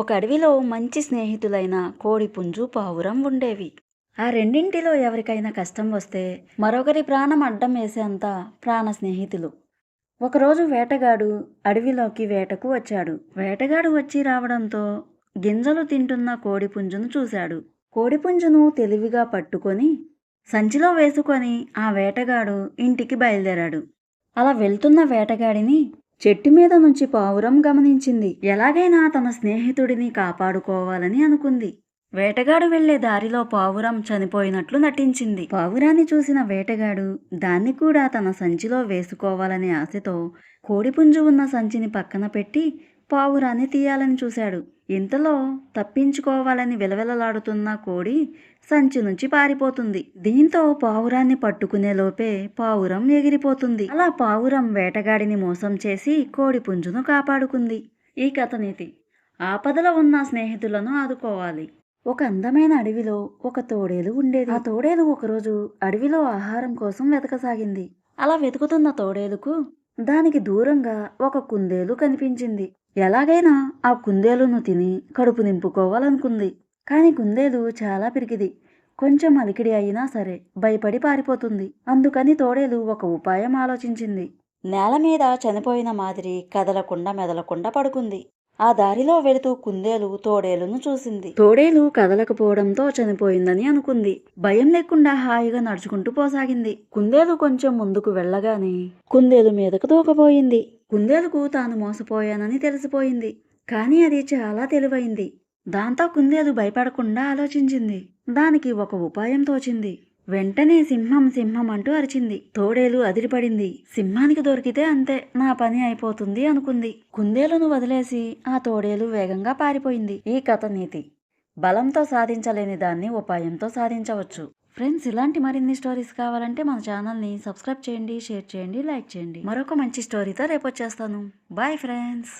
ఒక అడవిలో మంచి స్నేహితులైన కోడిపుంజు పావురం ఉండేవి. ఆ రెండింటిలో ఎవరికైనా కష్టం వస్తే మరొకరి ప్రాణం అడ్డం వేసేంత ప్రాణ స్నేహితులు. ఒకరోజు వేటగాడు అడవిలోకి వేటకు వచ్చాడు. వేటగాడు వచ్చి రావడంతో గింజలు తింటున్న కోడిపుంజును చూశాడు. కోడిపుంజును తెలివిగా పట్టుకొని సంచిలో వేసుకొని ఆ వేటగాడు ఇంటికి బయలుదేరాడు. అలా వెళ్తున్న వేటగాడిని చెట్టు మీద నుంచి పావురం గమనించింది. ఎలాగైనా తన స్నేహితుడిని కాపాడుకోవాలని అనుకుంది. వేటగాడు వెళ్ళే దారిలో పావురం చనిపోయినట్లు నటించింది. పావురాన్ని చూసిన వేటగాడు దాన్ని కూడా తన సంచిలో వేసుకోవాలనే ఆశతో కోడిపుంజు ఉన్న సంచిని పక్కన పెట్టి పావురాన్ని తీయాలని చూశాడు. ఇంతలో తప్పించుకోవాలని విలవిలలాడుతున్న కోడి సంచి నుంచి పారిపోతుంది. దీంతో పావురాన్ని పట్టుకునే లోపే పావురం ఎగిరిపోతుంది. అలా పావురం వేటగాడిని మోసం చేసి కోడి పుంజును కాపాడుకుంది. ఈ కథ నీతి. ఆపదలో ఉన్న స్నేహితులను ఆదుకోవాలి. ఒక అందమైన అడవిలో ఒక తోడేలు ఉండేది. ఆ తోడేలు ఒకరోజు అడవిలో ఆహారం కోసం వెతకసాగింది. అలా వెతుకుతున్న తోడేలుకు దానికి దూరంగా ఒక కుందేలు కనిపించింది. ఎలాగైనా ఆ కుందేలును తిని కడుపు నింపుకోవాలనుకుంది. కాని కుందేలు చాలా పిరికిది. కొంచెం అలికిడి అయినా సరే భయపడి పారిపోతుంది. అందుకని తోడేలు ఒక ఉపాయం ఆలోచించింది. నేల మీద చనిపోయిన మాదిరి కదలకుండా మెదలకుండా పడుకుంది. ఆ దారిలో వెళుతూ కుందేలు తోడేలును చూసింది. తోడేలు కదలకపోవడంతో చనిపోయిందని అనుకుంది. భయం లేకుండా హాయిగా నడుచుకుంటూ పోసాగింది. కుందేలు కొంచెం ముందుకు వెళ్ళగానే కుందేలు మీదకు దూకపోయింది. కుందేలుకు తాను మోసపోయానని తెలిసిపోయింది. కానీ అది చాలా తెలివైంది. దాంతో కుందేలు భయపడకుండా ఆలోచించింది. దానికి ఒక ఉపాయం తోచింది. వెంటనే సింహం సింహం అంటూ అరిచింది. తోడేలు అదిరిపడింది. సింహానికి దొరికితే అంతే నా పని అయిపోతుంది అనుకుంది. కుందేలును వదిలేసి ఆ తోడేలు వేగంగా పారిపోయింది. ఈ కథ నీతి. బలంతో సాధించలేని దాన్ని ఉపాయంతో సాధించవచ్చు. ఫ్రెండ్స్ ఇలాంటి మరిన్ని స్టోరీస్ కావాలంటే మన ఛానల్ని సబ్స్క్రైబ్ చేయండి షేర్ చేయండి లైక్ చేయండి. మరొక మంచి స్టోరీతో రేపు వచ్చేస్తాను. Bye friends.